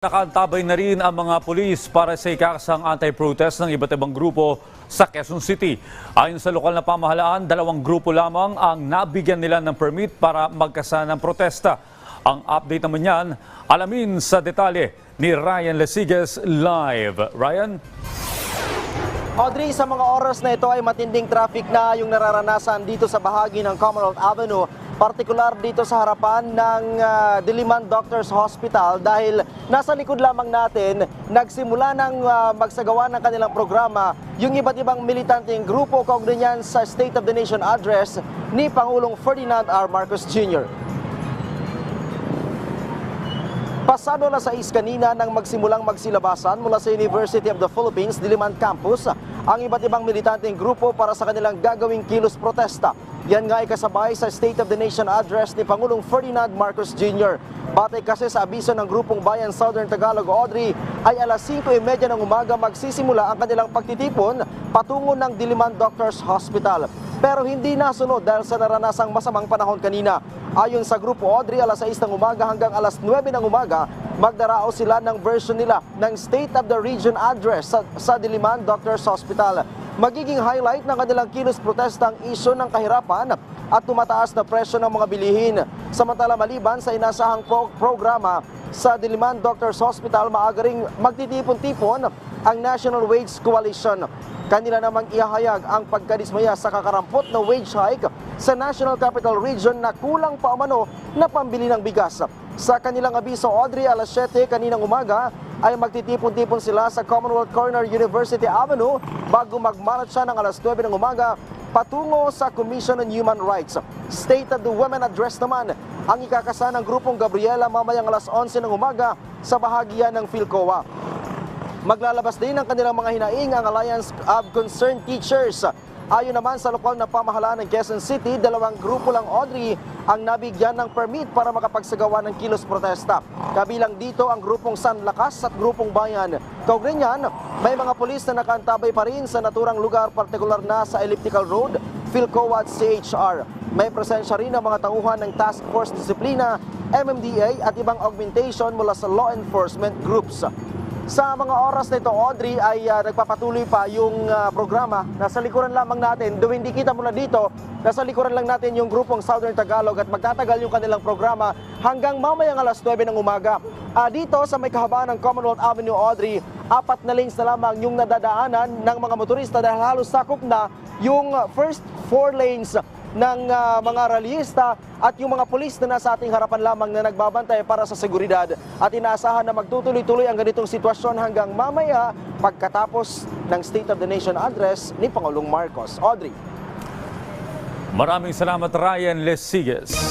Nakaantabay na rin ang mga pulis para sa ikakasang anti-protest ng iba't ibang grupo sa Quezon City. Ayon sa lokal na pamahalaan, dalawang grupo lamang ang nabigyan nila ng permit para magkasa ng protesta. Ang update naman yan, alamin sa detalye ni Ryan Lesiges live. Ryan? Audrey, sa mga oras na ito ay matinding traffic na yung nararanasan dito sa bahagi ng Commonwealth Avenue, partikular dito sa harapan ng ah, Diliman Doctors Hospital dahil nasa likod lamang natin, nagsimula ng ah, magsagawa ng kanilang programa yung iba't ibang militanteng grupo kaugnay niyan sa State of the Nation address ni Pangulong Ferdinand R. Marcos Jr. Pasado na sa is kanina nang magsimulang magsilabasan mula sa University of the Philippines, Diliman Campus, ang iba't ibang militanteng grupo para sa kanilang gagawing kilos protesta. Yan nga ay kasabay sa State of the Nation address ni Pangulong Ferdinand Marcos Jr. Batay kasi sa abiso ng grupong Bayan Southern Tagalog Audrey ay alas 5.30 ng umaga magsisimula ang kanilang pagtitipon patungo ng Diliman Doctors Hospital. Pero hindi nasunod dahil sa naranasang masamang panahon kanina. Ayon sa grupo Audrey, alas 6 ng umaga hanggang alas 9 ng umaga, magdarao sila ng version nila ng State of the Region address sa, sa Diliman Doctors Hospital. Magiging highlight ng kanilang kilos protesta ang isyo ng kahirapan at tumataas na presyo ng mga bilihin. Samantala maliban sa inasahang pro- programa sa Diliman Doctors Hospital, maaga ring magtitipon-tipon ang National Wage Coalition. Kanila namang ihahayag ang pagkadismaya sa kakarampot na wage hike sa National Capital Region na kulang pa umano na pambili ng bigas. Sa kanilang abiso, Audrey, alas 7 kaninang umaga ay magtitipon-tipon sila sa Commonwealth Corner University Avenue bago magmarcha ng alas 9 ng umaga patungo sa Commission on Human Rights. State of the Women Address naman ang ikakasa ng grupong Gabriela mamayang alas 11 ng umaga sa bahagyan ng Philcoa. Maglalabas din ng kanilang mga hinaing ang Alliance of Concerned Teachers. Ayon naman sa lokal na pamahalaan ng Quezon City, dalawang grupo lang Audrey ang nabigyan ng permit para makapagsagawa ng kilos protesta. Kabilang dito ang grupong San Lakas at grupong Bayan. Kaugnay may mga pulis na nakantabay pa rin sa naturang lugar partikular na sa Elliptical Road, Philcoa at CHR. May presensya rin ang mga tauhan ng Task Force Disiplina, MMDA at ibang augmentation mula sa law enforcement groups. Sa mga oras na ito, Audrey, ay ah, nagpapatuloy pa yung ah, programa. Nasa likuran lamang natin, do hindi kita mula dito, nasa likuran lang natin yung grupong Southern Tagalog at magtatagal yung kanilang programa hanggang mamayang alas 9 ng umaga. Ah, dito sa may kahabaan ng Commonwealth Avenue, Audrey, apat na lanes na lamang yung nadadaanan ng mga motorista dahil halos sakop na yung first four lanes ng ah, mga rallyista at yung mga pulis na nasa ating harapan lamang na nagbabantay para sa seguridad. At inaasahan na magtutuloy-tuloy ang ganitong sitwasyon hanggang mamaya pagkatapos ng State of the Nation address ni Pangulong Marcos. Audrey. Maraming salamat Ryan Lesiges.